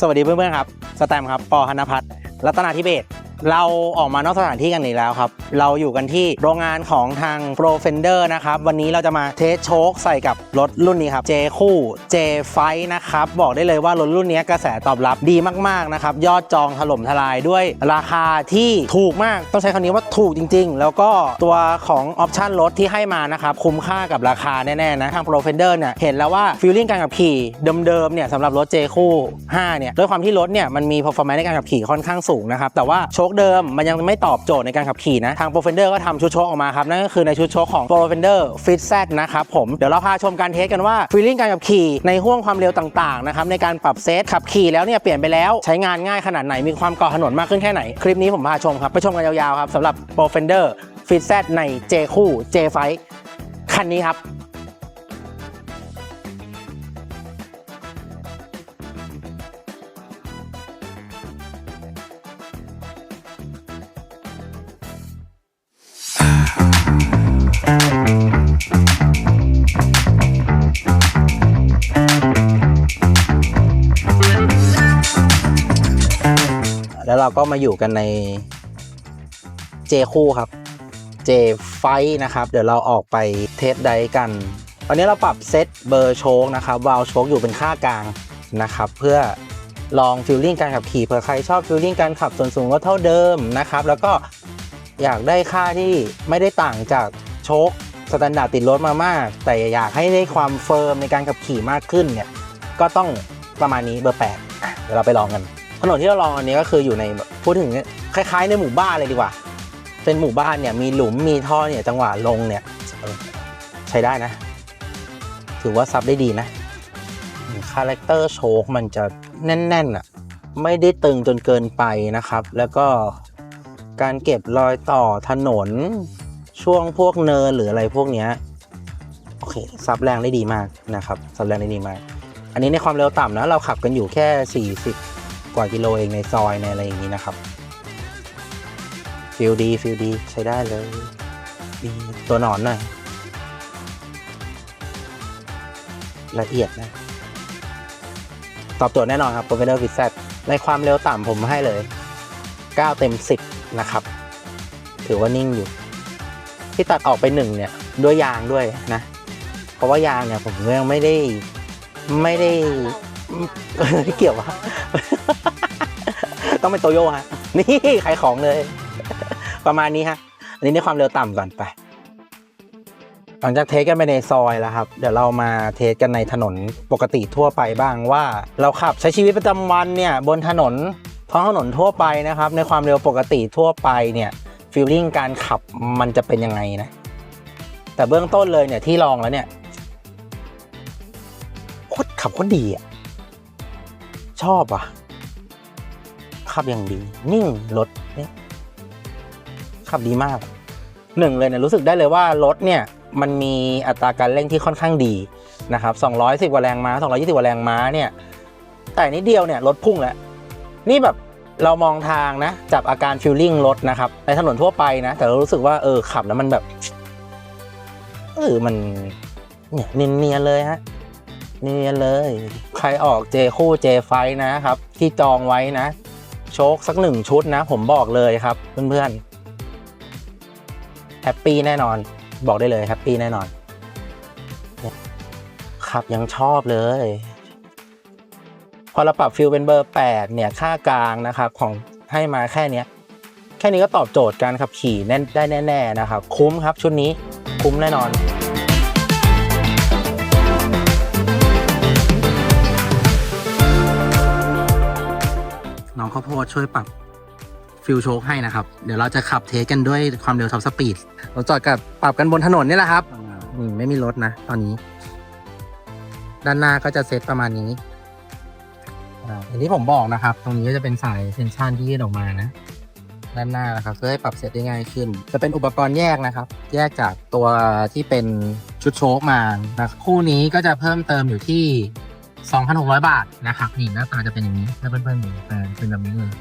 สวัสดีเพื่อนๆครับ สแตมครับ ปอธนพัฒน์รัตนาธิเบศ เราออกมานอกสถานที่กันอีกแล้วครับ เราอยู่กันที่โรงงานของทาง Pro Fender นะครับ วันนี้เราจะมาเทสโชคใส่กับรถรุ่นนี้ครับ J คู่ J Fight นะครับ บอกได้เลยว่ารถรุ่นนี้กระแสตอบรับดีมากๆนะครับ ยอดจองถล่มทลายด้วยราคาที่ถูกมาก ต้องใช้คำนี้ว่าถูกจริง ๆ แล้วก็ตัวของออปชันรถที่ให้มานะครับ คุ้มค่ากับราคาแน่ๆนะ ทาง Pro Fender เนี่ยเห็นแล้วว่าฟีลลิ่งการขับขี่เดิมๆเนี่ยสำหรับรถ J คู่5เนี่ยด้วยความที่รถเนี่ยมันมี performance ในการขับขี่ค่อนข้างสูงนะครับแต่ว่าโชคเดิม มันยังไม่ตอบโจทย์ในการขับขี่นะ ทาง Pro Fender ก็ทำชุดโชคออกมาครับ นั่นก็คือในชุดโชคของ Pro Fender Fit Z นะครับผม เดี๋ยวเราพาชมการเทสกันว่าฟีลลิ่งการขับขี่ในห่วงความเร็วต่างๆนะครับในการปรับเซตขับขี่แล้วเนี่ยเปลี่ยนไปแล้วใช้งานง่ายขนาดไหนมีความเกาะถนนมากขึ้นแค่ไหนคลิปนี้ผมพาชมครับไปชมกันยาวๆครับสำหรับ Pro Fender Fit Z ใน J คู่ J Fight คันนี้ครับ เราก็มาอยู่กันใน J คู่ครับ J ไฟนะครับ เดี๋ยวเราออกไปเทสไดกันตอนนี้เราปรับเซตเบอร์โชคนะครับวาลโชคอยู่เป็นค่ากลางนะครับ เพื่อลองฟิลลิ่งการขับขี่เผื่อใครชอบฟิลลิ่งการขับส่วนสูงก็เท่าเดิมนะครับ แล้วก็อยากได้ค่าที่ไม่ได้ต่างจากโชคสแตนดาร์ดติดรถมามาก แต่อยากให้ได้ความเฟิร์มในการขับขี่มากขึ้นเนี่ยก็ต้องประมาณนี้เบอร์ 8 เดี๋ยวเราไปลองกัน ถนนที่เราลองอันนี้ก็คืออยู่ในพูดถึงคล้าย ๆ ในหมู่บ้านเลยดีกว่า เป็นหมู่บ้านเนี่ยมีหลุมมีท่อเนี่ยจังหวะลงเนี่ยใช้ได้นะ ถือว่าซับได้ดีนะคาแรคเตอร์โชคมันจะแน่นๆอะไม่ได้ตึงจนเกินไปนะครับ แล้วก็การเก็บรอยต่อถนนช่วงพวกเนินหรืออะไรพวกเนี้ยโอเคซับแรงได้ดีมากนะครับซับแรงได้ดีมาก อันนี้ในความเร็วต่ำนะเราขับกันอยู่แค่ 40 กว่ากิโลเองในซอยในอะไรอย่างนี้นะครับฟิลดีฟิลดีใช้ได้เลยดีตัวหนอนหน่อยละเอียดนะ ตอบโจทย์แน่นอนครับ p r o f e s s o r f i t Z ในความเร็วต่ำผมให้เลย 9 เต็ม 10 นะครับ ถือว่านิ่งอยู่ ที่ตัดออกไปหนึ่งเนี่ย ด้วยยางด้วยนะ เพราะว่ายางเนี่ยผมยังไม่ได้ไม่ได้ ที่เกี่ยววะต้องเป็นโตโย่ฮะ นี่ขายของเลย ประมาณนี้ฮะ อันนี้ในความเร็วต่ำก่อนไป หลังจากเทสกันไปในซอยแล้วครับ เดี๋ยวเรามาเทสกันในถนนปกติทั่วไปบ้างว่า เราขับใช้ชีวิตประจำวันเนี่ย บนถนนท้องถนนทั่วไปนะครับ ในความเร็วปกติทั่วไปเนี่ยฟีลลิ่งการขับมันจะเป็นยังไงนะ แต่เบื้องต้นเลยเนี่ยที่ลองแล้วเนี่ยโคตรขับโคตรดีอะ ชอบอะขับอย่างดีนิ่งรถเนี่ยขับดีมากหนึ่งเลยเนี่ยรู้สึกได้เลยว่ารถเนี่ยมันมีอัตราการเร่งที่ค่อนข้างดีนะครับ210กว่าแรงม้า 220กว่าแรงม้าเนี่ย แต่นิดเดียวเนี่ยรถพุ่งแล้ว นี่แบบเรามองทางนะจับอาการฟิลลิ่งรถนะครับ ในถนนทั่วไปนะ แต่เรารู้สึกว่าเออขับแล้วมันแบบเออมันเนี่ยเนียนๆเลยฮะเนียนเลย ใครออกเจคู่เจไฟนะครับ ที่จองไว้นะ โชคสักหนึ่งชุดนะ ผมบอกเลยครับเพื่อนๆแฮปปี้แน่นอน บอกได้เลยแฮปปี้แน่นอนเนี่ยขับยังชอบเลย พอเราปรับฟิลเป็นเบอร์ 8 เนี่ยค่ากลางนะครับของให้มาแค่นี้แค่นี้ก็ตอบโจทย์การขับขี่แน่นได้แน่ ๆนะครับ คุ้มครับชุดนี้คุ้มแน่นอน น้องข้าวโพดช่วยปรับฟิลโชคให้นะครับ เดี๋ยวเราจะขับเทสกันด้วยความเร็วท็อปสปีดเราจอดกับปรับกันบนถนนนี่แหละครับอืมไม่มีรถนะ ตอนนี้ ด้านหน้าก็จะเซตประมาณนี้อ่าอย่างที่ผมบอกนะครับ ตรงนี้ก็จะเป็นสายเซนชันที่ยื่นออกมานะ ด้านหน้านะครับเพื่อให้ปรับเซตได้ง่ายขึ้น จะเป็นอุปกรณ์แยกนะครับ แยกจากตัวที่เป็นชุดโชคมานะคู่นี้ก็จะเพิ่มเติมอยู่ที่ 2,600 บาทนะครับนี่หน้าตาจะเป็นอย่างนี้ถ้าเพื่อนๆดูอ่าเป็นแบบนี้เลย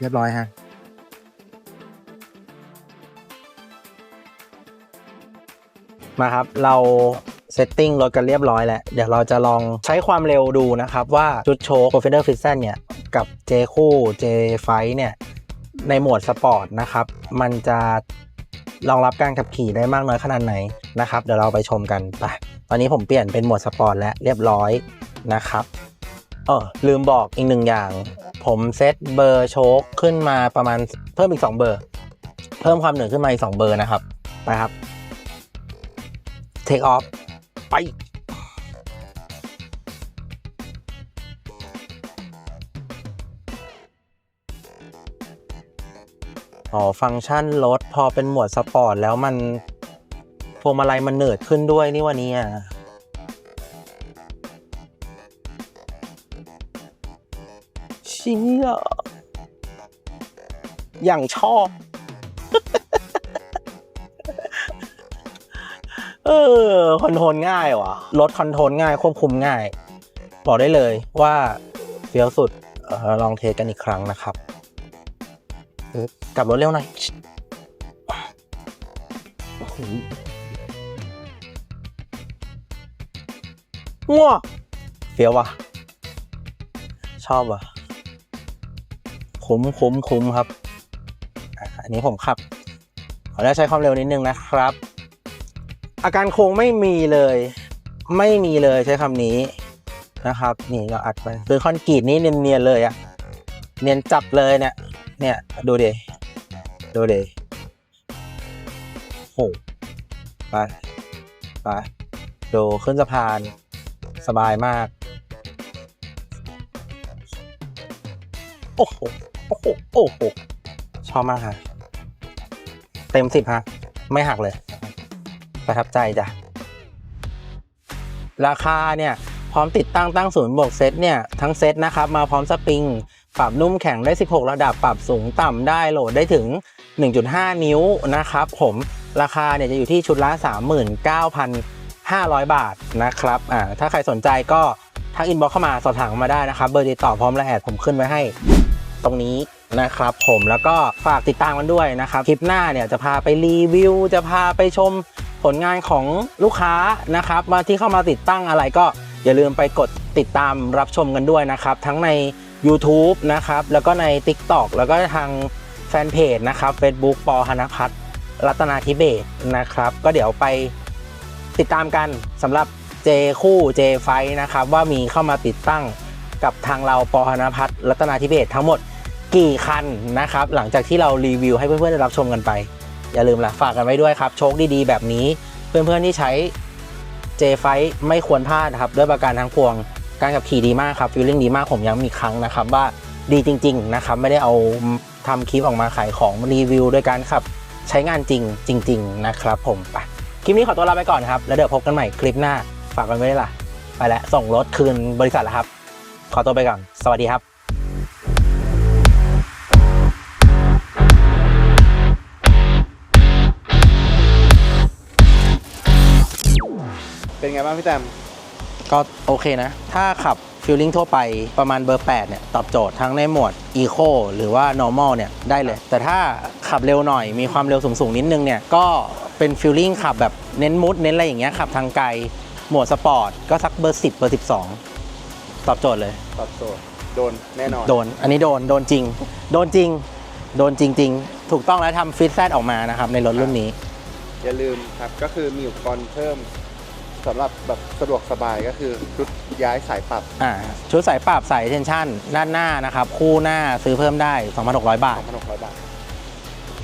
เรียบร้อยฮะมาครับ เราเซตติ้งรถกันเรียบร้อยแล้ว เดี๋ยวเราจะลองใช้ความเร็วดูนะครับ ว่าชุดโชว์ Profender f i t z e n เนี่ย กับ J คู่ J f i เนี่ย ในโหมดสปอร์ตนะครับ มันจะรองรับการขับขี่ได้มากน้อยขนาดไหน นะครับ เดี๋ยวเราไปชมกันไปตอนนี้ผมเปลี่ยนเป็นโหมดสปอร์ตแล้วเรียบร้อยนะครับเออลืมบอกอีกหนึ่งอย่าง ผมเซตเบอร์โชคขึ้นมาประมาณเพิ่มอีก 2 เบอร์ เพิ่มความเหนือขึ้นมาอีก 2 เบอร์นะครับ ไปครับ Take off ไปอ๋อฟังก์ชันรถพอเป็นหมวดสปอร์ตแล้วมัน พวงมาลัยมันเหนืดขึ้นด้วยนี่วันนี้อะเชี่ยอย่างชอบ เออ คอนโทรลง่ายว่ะ รถคอนโทรลง่าย ควบคุมง่าย บอกได้เลยว่าเฟี้ยวสุดออลองเทสกันอีกครั้งนะครับกลับรถเร็วหน่อย งัวเฟี้ยวว่ะ ชอบว่ะคุ้มคุ้มคุ้มครับ อันนี้ผมขับ ขออนุญาตใช้ความเร็วนิดนึงนะครับ อาการโค้งไม่มีเลย ไม่มีเลยใช้คำนี้นะครับ นี่เราอัดไปคือคอนกรีตนี่เนียนๆเลยอะเนียนจับเลยเนี่ย เนี่ย ดูดิดูดิโหไป ไป ดูขึ้นสะพาน สบายมาก โอ้โห โอ้โห โอ้โห ชอบมากค่ะ เต็มสิบฮะ ไม่หักเลย ประทับใจจ้ะ ราคาเนี่ย พร้อมติดตั้งตั้งศูนย์บวกเซตเนี่ย ทั้งเซตนะครับ มาพร้อมสปริง ปรับนุ่มแข็งได้ 16 ระดับ ปรับสูงต่ำได้โหลดได้ถึง 1.5 นิ้วนะครับผม ราคาเนี่ยจะอยู่ที่ชุดละ 39,000 500 บาทนะครับอ่าถ้าใครสนใจก็ทักอินบ็อกเข้ามาสอบถามมาได้นะครับเบอร์ติดต่อพร้อมและแอดผมขึ้นไว้ให้ตรงนี้นะครับผมแล้วก็ฝากติดตามกันด้วยนะครับ คลิปหน้าเนี่ยจะพาไปรีวิว จะพาไปชมผลงานของลูกค้านะครับ มาที่เข้ามาติดตั้งอะไรก็อย่าลืมไปกดติดตามรับชมกันด้วยนะครับ ทั้งใน YouTube นะครับ แล้วก็ใน TikTok แล้วก็ทางแฟนเพจนะครับ Facebook ปอธนพัฒนรัตนาธิเบศนะครับ ก็เดี๋ยวไป ติดตามกันสำหรับ J คู่ J ไฟนะครับ ว่ามีเข้ามาติดตั้งกับทางเราปอธนพัฒน์รัตนาธิเบศทั้งหมดกี่คันนะครับ หลังจากที่เรารีวิวให้เพื่อนๆได้รับชมกันไป อย่าลืมละฝากกันไว้ด้วยครับ โชคดีๆ แบบนี้ เพื่อนๆที่ใช้ J ไฟไม่ควรพลาดครับ ด้วยประการทั้งปวงการขับขี่ดีมากครับฟีลลิ่งดีมากผมย้ำอีกครั้งนะครับว่าดีจริง ๆ นะครับ ไม่ได้เอาทำคลิปออกมาขายของรีวิว โดยการขับใช้งานจริงจริง ๆ นะครับผมไป ลิปนี้ขอตัวลาไปก่อนครับ แล้วเดี๋ยวพบกันใหม่คลิปหน้า ฝากกันไว้ด้วยล่ะ ไปแล้ว ส่งรถคืนบริษัทแล้วครับ ขอตัวไปก่อน สวัสดีครับเป็นไงบ้างพี่แต้มก็โอเคนะ ถ้าขับฟิลลิ่งทั่วไปประมาณเบอร์ 8 เนี่ย ตอบโจทย์ทั้งในหมวด Eco หรือว่า Normal เนี่ย ได้เลย แต่ถ้าขับเร็วหน่อยมีความเร็วสูง ๆ นิดนึงเนี่ย ก็ เป็นฟิลลิ่งขับแบบเน้นมุดเน้นอะไรอย่างเงี้ยขับทางไกลหมวดสปอร์ตก็สักเบอร์10เบอร์12 ตอบโจทย์เลย ตอบโจทย์โดนแน่นอน โดน อันนี้โดน โดนจริง โดนจริง โดนจริง ๆ ถูกต้องแล้วทำฟิตแซดออกมานะครับ ในรถรุ่นนี้ อย่าลืมครับ ก็คือมีอุปกรณ์เพิ่มสำหรับแบบสะดวกสบายก็คือชุดย้ายสายปรับอ่าชุดสายปรับสายเทนชั่น ด้านหน้านะครับ คู่หน้าซื้อเพิ่มได้ 2,600 บาท 2,600 บาท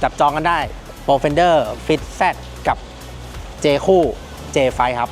จับจองกันได้ p r o f e n d e r Fit Z กับ J คู่ J ไฟครับ